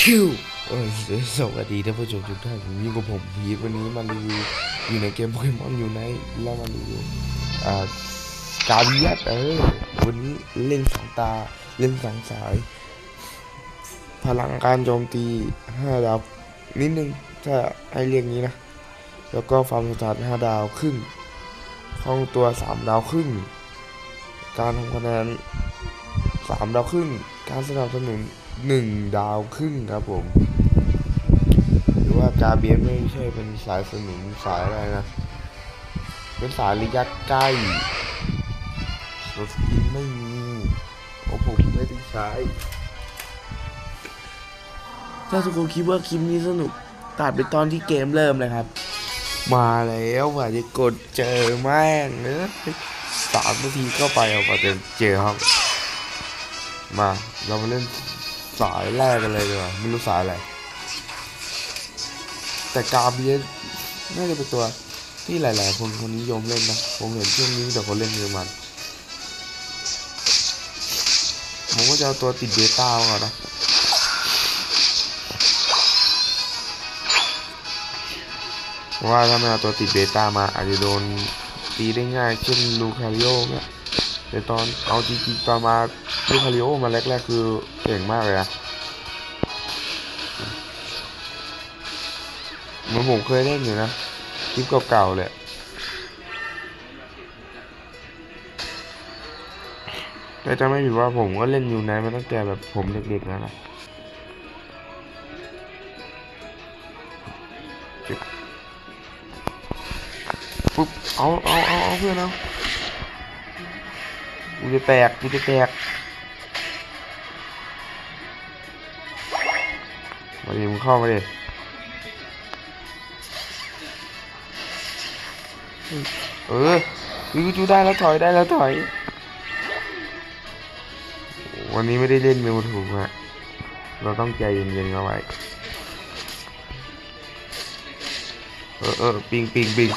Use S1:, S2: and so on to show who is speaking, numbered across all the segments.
S1: คิวเอ้ยสวัสดีท่านผู้ชมทุกท่านอยู่กับผมพีทวันนี้มารีวิวอยู่ในเกมโปเกมอนอยู่ในแล้วมารีวิวอ่ากาเบียดเออวันนี้เล่นสองตาเล่นสองสาย พลังการโจมตีห้าดาวนิดนึงถ้าให้เรียกงี้นะ แล้วก็ความสถานห้าดาวครึ่งคล่องตัวสามดาวครึ่งการทำคะแนนสามดาวครึ่งการสนับสนุน หนึ่งดาวครึ่งครับผม หรือว่ากาเบียนไม่ใช่เป็นสายสนุนสายอะไรนะ เป็นสายระยะใกล้สดสกินไม่มีเพราะผมไม่ได้ใช้ ถ้าทุกคนคิดว่าคลิปนี้สนุกตัดไปตอนที่เกมเริ่มเลยครับ มาแล้วว่าจะกดเจอแม่งเนอะสามนาทีเข้าไปเอาก็จะเจอครับ มาเรามาเล่น สายแรกกันเลยดีกว่าไม่รู้สายอะไร แต่กาเบียน่าจะเป็นตัวที่หลาย ๆ คนคนนิยมเล่นนะ ผมเห็นช่วงนี้มีแต่คนเล่นเยอะมัน ผมก็จะเอาตัวติดเบต้าก่อนนะเพราะว่าถ้าไม่เอาตัวติดเบต้ามาอาจจะโดนตีได้ง่ายเช่นลูคาริโอเนี่ย แต่ตอนเอาจริงๆตอนมาลูคาริโอมาแรกๆคือเก่งมากเลยนะเหมือนผมเคยเล่นอยู่นะคลิปเก่าๆเลยแต่จะไม่ผิดว่าผมก็เล่นอยู่ในมาตั้งแต่แบบผมเด็กๆแล้วนะปุ๊บเอาเอาเอาเอาเพื่อนเอา กูจะแตกกูจะแตกมาดิมึงเข้ามาดิเออยูจูได้แล้วถอยได้แล้วถอย วันนี้ไม่ได้เล่นเมลถูกฮะเราต้องใจเย็นๆเอาไว้ เออเออปิงปิงปิง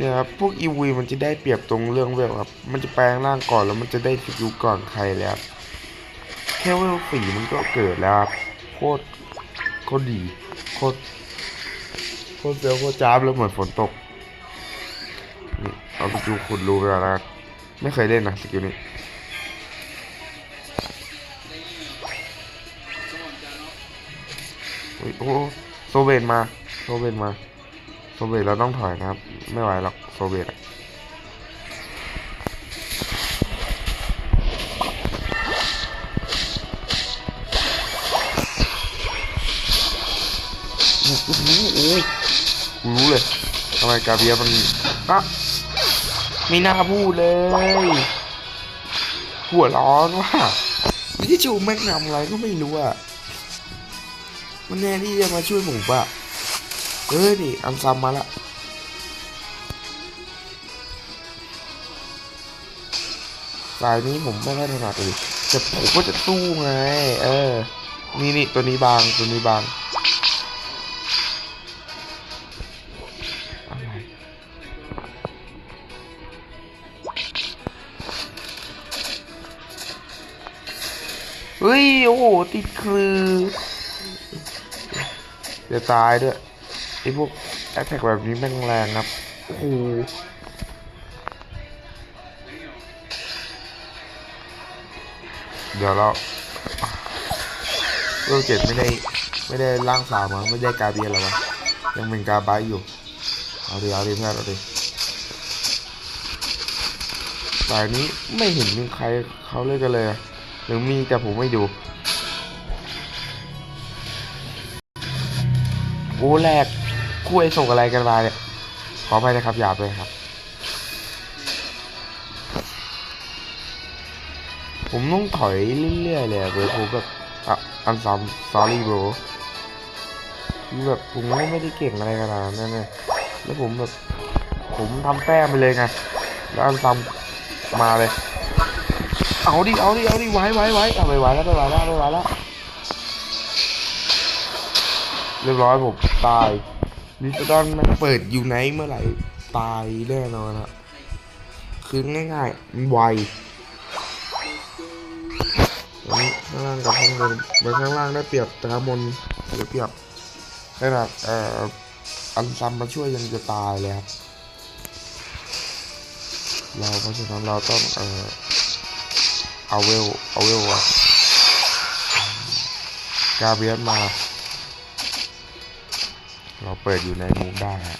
S1: เนี่ยครับพวกอีวีมันจะได้เปรียบตรงเรื่องเวลครับ มันจะแปลงร่างก่อนแล้วมันจะได้สกิลก่อนใครแล้วครับแค่เวลสีมันก็เกิดแล้วครับโคตรโคตรดีโคตรโคตรเซลโคตรจ้าบแล้วเหมือนฝนตกนี่เอาสกิลขุดรูไปแล้วนะไม่เคยเล่นนะสกิลนี้โอ้ยโอ้โหโซเวตมาโซเวตมา ซเวตเราต้องถอยนะครับ ไม่ไหวหรอกโซเวตอะโอ้โหโอ้ยกูรู้เลยทำไมกาเบียมันอะไม่น่าพูดเลย หัวร้อนว่ะไม่จูแม่งนำอะไรก็ไม่รู้อะมันแน่ที่จะมาช่วยผมปะ เออนี่อันซัมมาละสายนี้ผมไม่ค่อยถนัดเลยแต่ผมก็จะสู้ไง เออ นี่นี่ตัวนี้บางตัวนี้บางเฮ้ย โอ้โห ติดคือ จะตายด้วย พวกแอตแทกแบบนี้แม่งแรงครับโอ้โหเดี๋ยวเราเรื่องเจ็ดไม่ได้ไม่ได้ร่างสามอะไม่ได้กาเบียหรอวะยังเป็นกาไบอยู่เอาดิเอาดิเพื่อนเอาดิสายนี้ไม่เห็นมีใครเขาเล่นกันเลยหรือมีแต่ผมไม่ดูโอ้แรก คุยส่งอะไรกันมาเนี่ย ขอไปนะครับหยาบเลยครับ ผมต้องถอยเรื่อยๆเลยเบอร์ผมแบบอะอันซัม sorry bro คือแบบผมไม่ได้เก่งอะไรขนาดนั้นเลยแล้วผมแบบ ผมทำแต้มไปเลยไง แล้วอันซัมมาเลย เอาดิ เอาดิ เอาดิ ไว้ไว้ไว้เอาไปไว้แล้วไปไว้แล้วไปไว้แล้วเรียบร้อยผมตาย ลิสตอนมันเปิดอยู่ไหนเมื่อไหร่ตายแน่นอนฮะคือง่ายๆมันไวตอนนี้างล่างกับข้างบนไปข้างล่างได้เปรียบแต่ข้างบนเสียเปรียบขนาดเอ่ออันซัมมาช่วยยังจะตายเลยครับเราเพราะฉะนั้นเราต้องเอ่อเอาเวลเอาเวลอะกาเบียนมา เราเปิดอยู่ในมุมได้ฮะ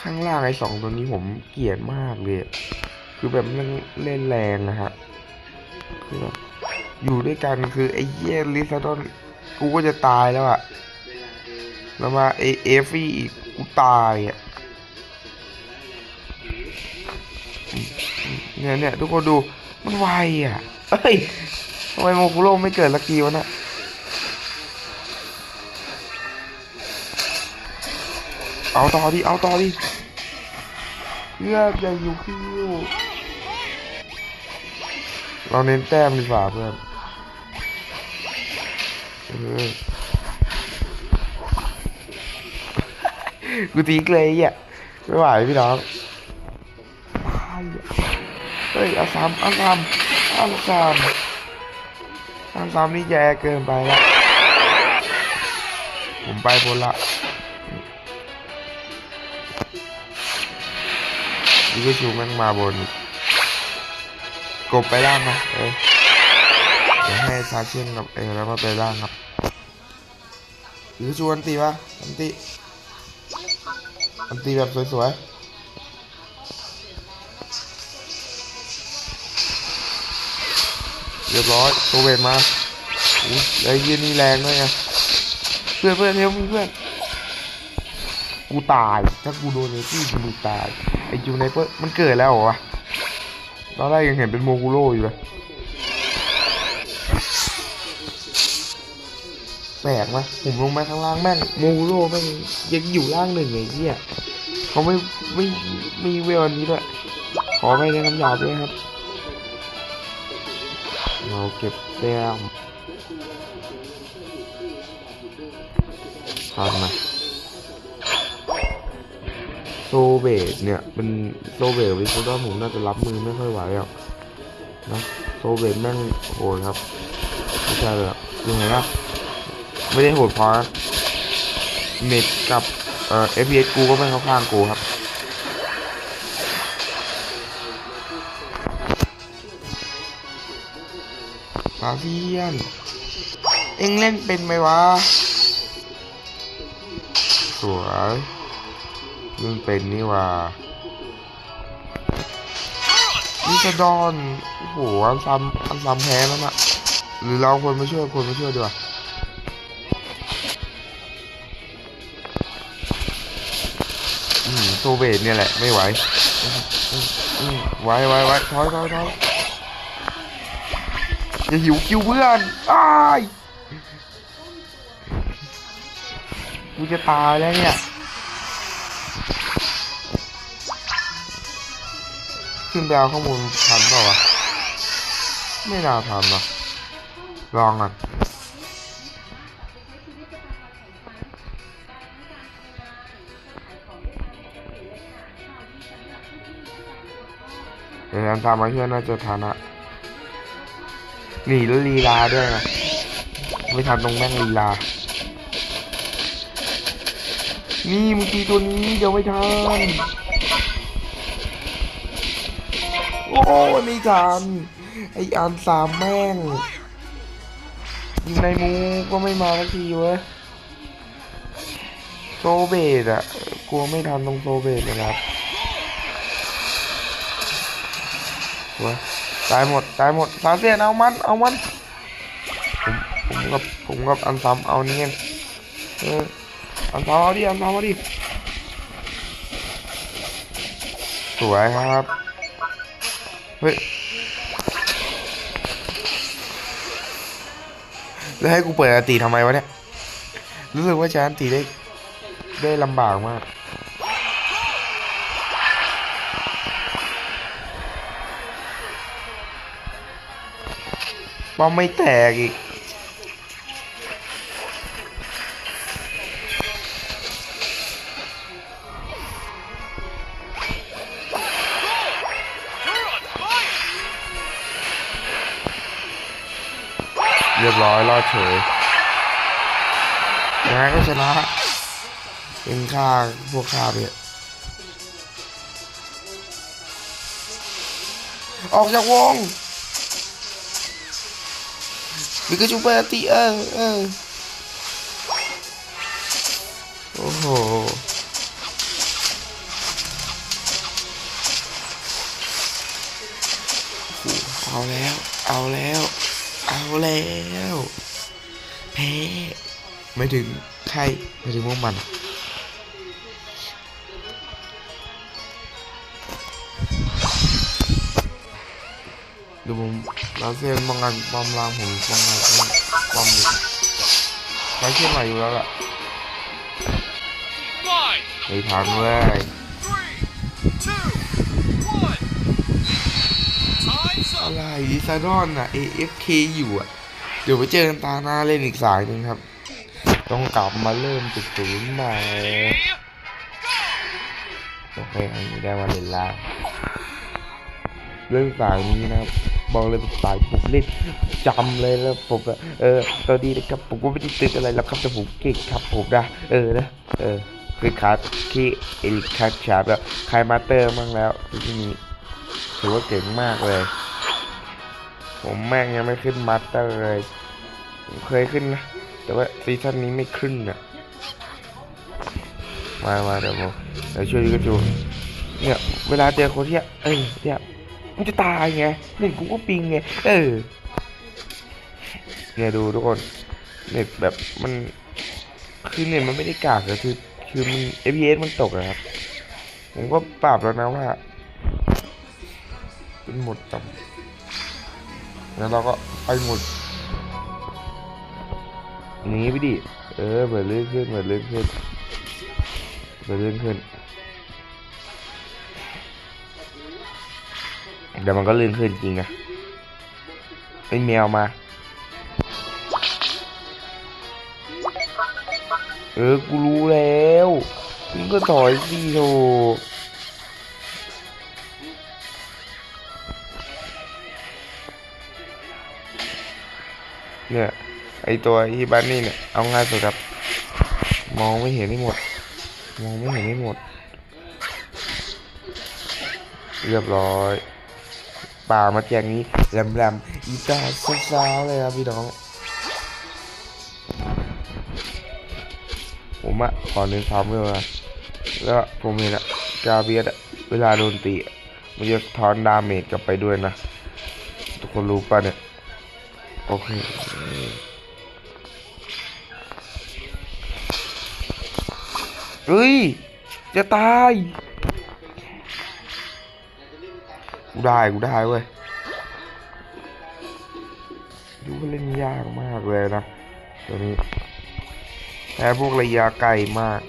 S1: ข้างล่างไอ้สองตัวนี้ผมเกลียดมากเลย คือแบบมันเล่นแรงนะฮะคือแบบอยู่ด้วยกันคือไอ้เยี่ยลิซาดอนกูก็จะตายแล้วอะแล้วมาไอเอฟี่อีกกูตายอะเนี่ยเนี่ยทุกคนดูมันไวอะเอ้ยทำไมโมคุโร่ไม่เกิดลักทีวะน่ะ เอาต่อดิ เอาต่อดิเลือกอย่าอยู่คิวเราเน้นแต้มดีกว่าเพื่อนกูตีเลยอะไม่ไหวพี่น้องเฮ้ยเอาสามเอาสามเอาสามเอาสามนี่แย่เกินไปละผมไปบนละ นี่ก็ชูแม่งมาบน กบไปล่างนะเออเดี๋ยวให้ซาเชียนกับเออแล้วมาไปล่างครับหรือชวนตีปะอันตีอันตีแบบสวยๆเรียบร้อยโซเวนมาอุ้ยไอ้ยี่นี่แรงด้วยไงเพื่อนเพื่อนเฮ้ยเพื่อนกูตาย ถ้ากูโดนไอ้ที่กูตาย อ้จูไนเปอร์มันเกิดแล้วเหรอวะตอนแรกยังเห็นเป็นโมกุโร่อยู่เลยแปลกไหมผมลงมาข้างล่างแม่งโมกุโร่แม่งยังอยู่ล่างหนึ่งไอ้เหี้ยเขาไม่ไม่ไม่มีเวลนี้ด้วยขอไปในคำหยาบด้วยครับเราเก็บแต้มทำมา เบตเนี่ย เป็นโซเบตวิศวะผมน่าจะรับมือไม่ค่อยไหวหรอกนะโซเบตแม่งโหดครับไม่ใช่เลยอะยังไงนะไม่ได้โหดพอนะเน็ตกับเอ่อ FPS กูก็ไม่เข้าข้างกูครับฟาเฟียน เอ็งเล่นเป็นไหมวะ สวย เล่นเป็นนี่ว่านิสดอนโอ้โหอันซ้ำอันซ้ำแพ้แล้วนะหรือเราควรมาช่วยควรมาช่วยดีกว่าอืมโซเบตเนี่ยแหละไม่ไหวอืมอืมอืมไหวไหวไหวถอยถอยถอยอย่าหิวคิวเพื่อนอ้ายกูจะตายแล้วเนี่ย ขึ้นไปเอาข้อมูลทันเปล่าวะไม่น่าทันวะลองอะเดี๋ยวอันตามมาเพื่อนน่าจะทันอะหนีแล้วลีลาด้วยนะไม่ทันตรงแม่งลีลา นี่มึงตีตัวนี้เดี๋ยวไม่ทัน โอ้ไม่ทันไออันสามแม่งอยู่ในมูก็ไม่มาสักทีเว้ยโซเบตอะกลัวไม่ทันตรงโซเบตเลยครับว้ยตายหมดตายหมดสาเซียนเอามันเอามันผมผมกับผมกับอันซ้ำเอานี่ไงเอออันซ้ำเอาดิอันซ้ำเอาดิสวยครับ ฮ้ยแล้วให้กูเปิดอันตีทำไมวะเนี่ย รู้สึกว่าจะอันตีได้ ได้ลำบากมาก ป้อมไม่แตกอีก ยบร้อยรอดเฉยยังไงก็ชนะเป็นค่าพวกค่าไปเถอะออกจากวงมิกาจูเปอร์ตีเออเออโอ้โห ไม่ถึงใครไม่ถึงพวกมันเดี๋ยวผมเราเซียนป้องกันป้อมล่างผมป้องกันป้อมใช้เชื่อมใหม่อยู่แล้วล่ะไม่ทันเลยอะไรดิซานอนอะ AFK อยู่อะเดี๋ยวไปเจอกันตาหน้าเล่นอีกสายหนึ่งครับ ต้องกลับมาเริ่มจุดศูนย์ใหม่โอเคอันนี้ได้มาเล่นแล้วเรื่องสายนี้นะครับบอกเลยเป็นสายผมเล่นจำเลยแล้วผมเออตอนนี้นะครับผมก็ไม่ได้ตึกอะไรแล้วครับแต่ผมเก่งครับผมนะเออนะเออคือคัสคีเอลิคัสชาร์ปแล้วใครมาเตอร์มั่งแล้วที่นี้ถือว่าเก่งมากเลย ผมแม่งยังไม่ขึ้นมาสเตอร์เลยผมเคยขึ้นนะ แต่ว่าซีซั่นนี้ไม่ขึ้นอะ มามาเดี๋ยวผมเดี๋ยวช่วยดูกระจูเนี่ยเวลาเจอคนที่เอ้ยเนี่ยมันจะตายไงเน็ตกูก็ปิงไงเออเนี่ยดูทุกคนเน็ตแบบมันคือเน็ตมันไม่ได้กากเลยคือคือมัน FPS มันตกอะครับ ผมก็ปรับแล้วนะว่า เป็นหมดต่ำแล้วเราก็ไปหมด หนีไปดิ เออเปิดลื่นขึ้นเปิดลื่นขึ้นเปิดลื่นขึ้น เดี๋ยวมันก็ลื่นขึ้นจริงนะไอ้แมวมา เออ กูรู้แล้วมึงก็ถอยสิโถเนี่ย ไอตัวอีบันนี่เนี่ยเอาง่ายสุดครับ มองไม่เห็นให้หมด มองไม่เห็นให้หมด เรียบร้อยป่ามาแจงนี้แหลมๆอีตาซาวๆเลยครับพี่น้องผมอะขอเน้นซ้ำเลยนะแล้วผมเห็นอะกาเบียดเวลาโดนตีมันจะทอนดาเมจกลับไปด้วยนะ ทุกคนรู้ป่ะเนี่ย โอเค เฮ้ย จะตาย กูได้ กูได้เว้ย ดูว่าเล่นยากมากเลยนะ ตัวนี้แพ้พวกระยะไกลมาก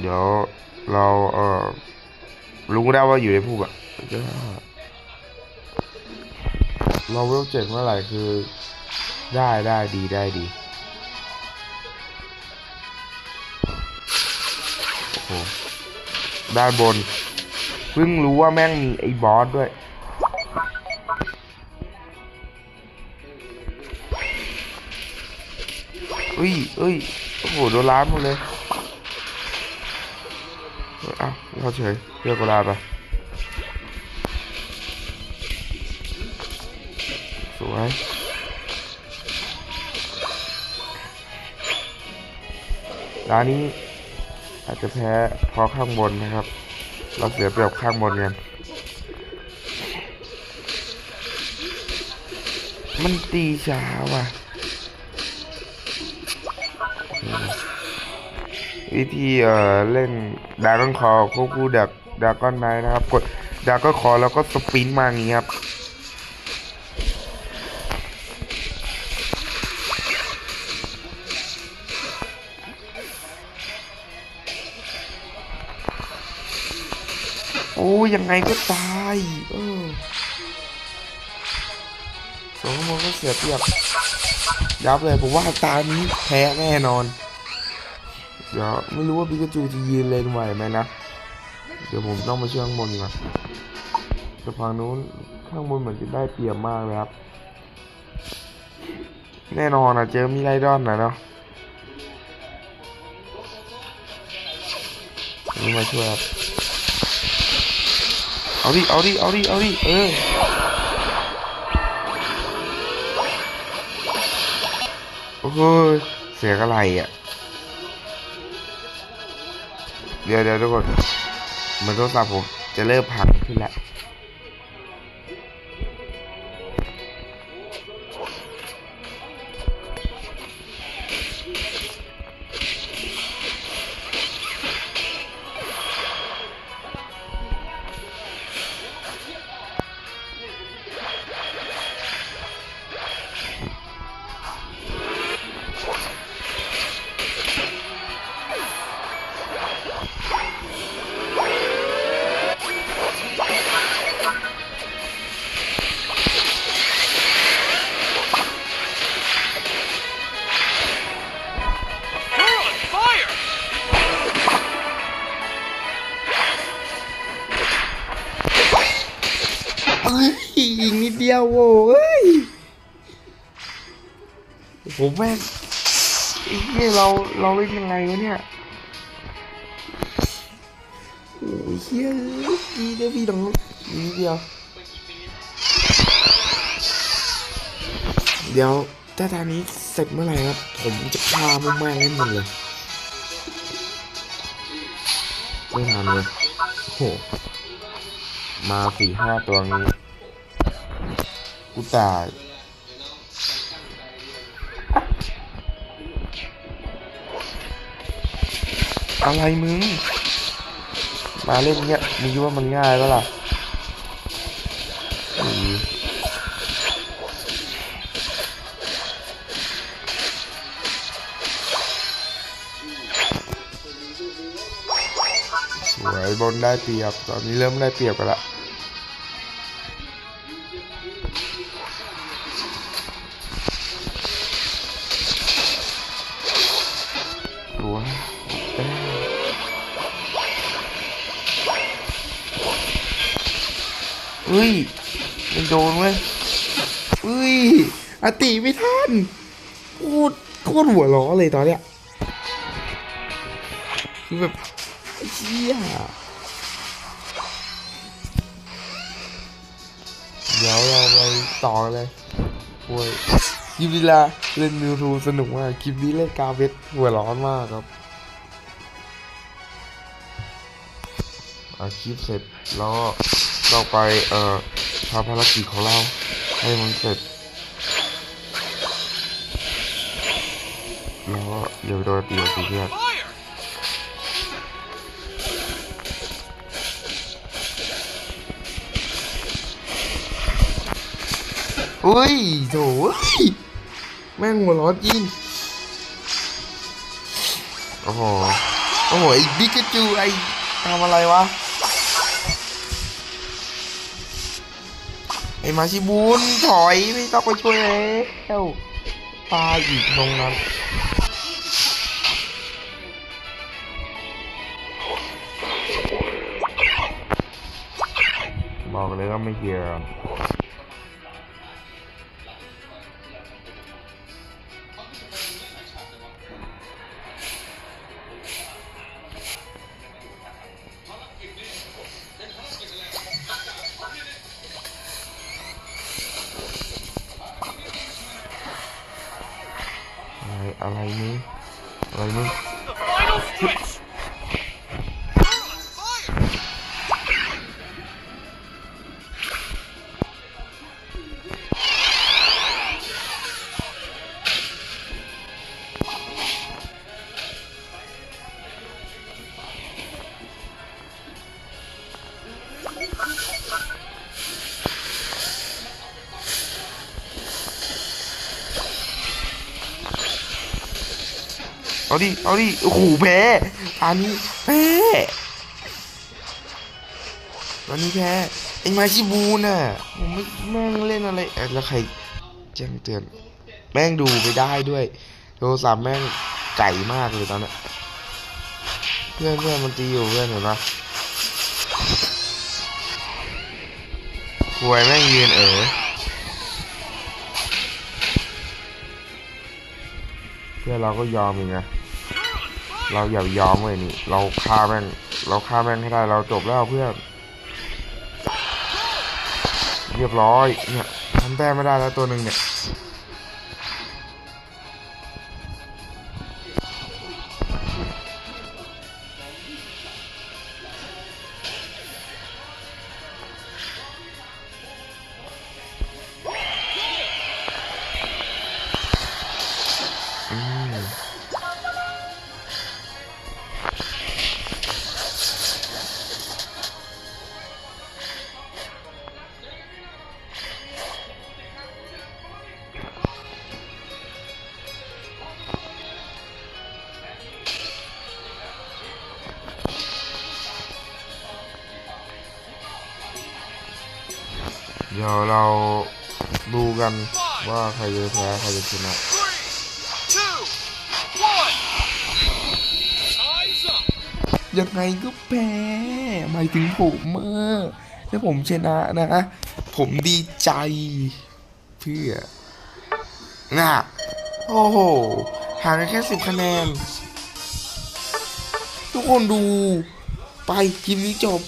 S1: เดี๋ยวเราเออรู้ได้ว่าอยู่ในผู้แบบเราเวลเจ็ดเมื่อไหร่คือ ได้ได้ดีได้ดีโอ้โหด้านบนเพิ่งรู้ว่าแม่งมีไอ้บอสด้วยเอ้ยเอ้ยโอ้โหโดนล้านหมดเลยเอ้ยเอ้าเราเฉยเรียกกลาไป ร้านนี้อาจจะแพ้เพราะข้างบนนะครับ เราเสียเปรียบข้างบนกันมันตีช้าว่ะ วิธีเอ่อเล่นดาร์กอนคอควบคู่ดักดาร์กอนไนนะครับ กดดาร์กอนคอแล้วก็สปินมาอย่างนี้ครับ ยยังไงก็ตาย เออสองโมงก็เสียเปรียบ ยับเลยผมว่าตานี้แพ้แน่นอน เดี๋ยวไม่รู้ว่าปิกาจูจะยืนเลนไหวไหมนะ เดี๋ยวผมต้องมาช่วยข้างบนก่อนแต่ฝั่งนู้นข้างบนเหมือนจะได้เปรียบมากเลยครับ แน่นอนอะเจอมีไรดอนนะเนาะนี่มาช่วยครับ เอาดิ เอาดิ เอาดิ เอาดิ เออ โอ้โเสียงอะไรอะ เดี๋ยวเดี๋ยวทุกคนมันโทรศัพท์ผมจะเริ่มพังขึ้นแล้ว แม่งไอ้เนี่ยเราเราเล่นยังไงวะเนี่ยโอ้ยเฮียดีเดียวพี่ดังอีกนิดเดียว เดี๋ยวถ้าตอนนี้เสร็จเมื่อไหร่ครับ ผมจะพามุมแม่งเล่นหมดเลยไม่ทันเลยโอ้โหมาสี่ห้าตัวงี้กูตาย อะไรมึง มาเล่นเนี้ยมึงคิดว่ามันง่ายปะล่ะสวยบนได้เปรียบ ตอนนี้เริ่มได้เปรียบกันละ เฮ้ยไม่โดนเว้ยเฮ้ยอติไม่ทันโคตรโคตรหัวล้อเลยตอนเนี้ยคือแบบไอ้เชี่ยเดี๋ยวเราไปต่อเลยโว้ยคลิปนี้ละเล่นมิวทูสนุกมากคลิปนี้เล่นกาเวทหัวร้อนมากครับอาคลิปเสร็จแล้วก็ เราไปเอ่อทำภารกิจของเราให้มันเสร็จแล้วก็เดี๋ยวโดนตีกับเพื่อน
S2: Fire!
S1: เฮ้ยโถเฮ้ยแม่งหัวร้อนจริงโอ้โห โอ้โห ไอ้บิกาจูไอ้ทำอะไรวะ ไอ้มาชิบุนถอยไม่ต้องไปช่วยแล้วตายอีกตรงนั้นบอกเลยว่าไม่เกี่ยว เอาดิ เอาดิ โอ้โหแพ้อันนี้แพ้อันนี้แพ้ไอ้มาชิบูน่ะผมไม่แม่งเล่นอะไรแล้วใครแจ้งเตือน แม่งดูไปได้ด้วย โทรศัพท์แม่งไก่มากเลยตอนนั้นเพื่อนเพื่อนมันตีอยู่เพื่อนเห็นปะ กวยแม่งยืนเออเพื่อเราก็ยอมเองนะเราอย่ายอมเลยนี่ เราฆ่าแม่ง เราฆ่าแม่งให้ได้ เราจบแล้วเพื่อน เรียบร้อยเนี่ยทำแต้มไม่ได้แล้วตัวหนึ่งเนี่ย เดี๋ยวเราดูกันว่าใครจะแพ้ใครจะชนะยังไงก็แพ้หมายถึงผมเมื่อถ้าผมชนะนะ ผมดีใจ เพื่อน่ะโอ้โหห่างกันแค่สิบคะแนน ทุกคนดู ไปทีมนี้จบ